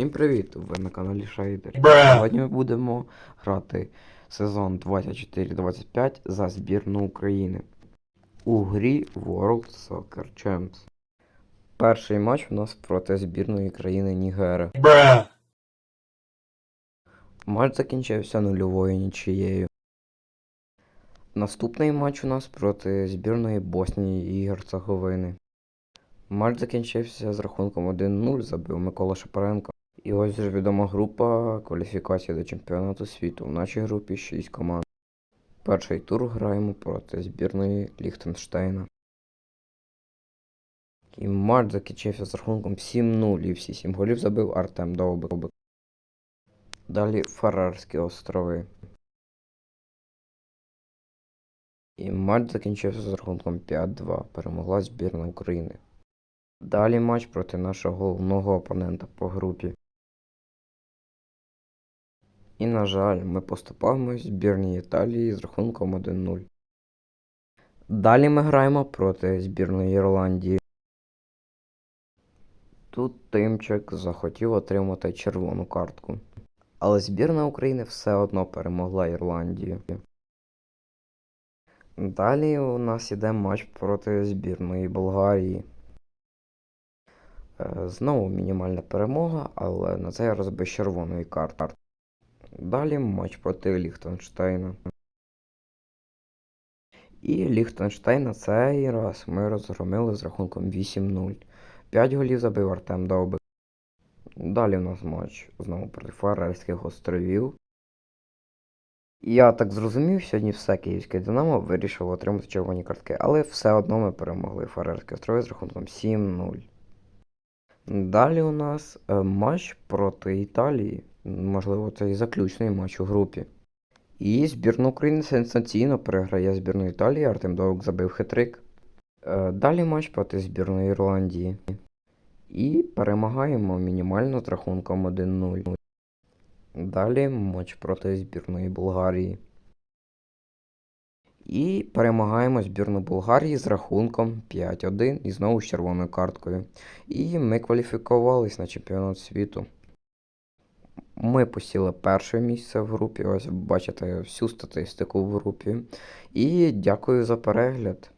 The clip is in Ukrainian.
Всім привіт! Ви на каналі Шайдер. Сьогодні ми будемо грати сезон 24-25 за збірну України у грі World Soccer Champs. Перший матч у нас проти збірної країни Нігера. Матч закінчився нульовою нічиєю. Наступний матч у нас проти збірної Боснії і Герцеговини. Матч закінчився з рахунком 1-0, забив Микола Шапаренко. І ось вже відома група кваліфікації до чемпіонату світу. В нашій групі 6 команд. Перший тур граємо проти збірної Ліхтенштейна. І матч закінчився з рахунком 7-0 і всі 7 голів забив Артем Довбик. Далі Фарерські острови. І матч закінчився з рахунком 5-2. Перемогла збірна України. Далі матч проти нашого головного опонента по групі. І, на жаль, ми поступаємось збірній Італії з рахунком 1-0. Далі ми граємо проти збірної Ірландії. Тут Тимчик захотів отримати червону картку. Але збірна України все одно перемогла Ірландію. Далі у нас іде матч проти збірної Болгарії. Е, Знову мінімальна перемога, але на цей раз без червоної карти. Далі матч проти Ліхтенштейна. І Ліхтенштейн на цей раз ми розгромили з рахунком 8-0. 5 голів забив Артем Довбик. Далі у нас матч знову проти Фарерських островів. Я так зрозумів, сьогодні все київське Динамо вирішило отримати червоні картки, але все одно ми перемогли Фарерські острови з рахунком 7-0. Далі у нас е, матч проти Італії. Можливо, це і заключний матч у групі. І збірна України сенсаційно переграє збірну Італії, Артем Довк забив хитрик. Е, Далі матч проти збірної Ірландії. І перемагаємо мінімально з рахунком 1-0. Далі матч проти збірної Болгарії. І перемагаємо збірну Болгарії з рахунком 5-1 і знову з червоною карткою. І ми кваліфікувались на чемпіонат світу. Ми посіли перше місце в групі. Ось бачите всю статистику в групі. І дякую за перегляд.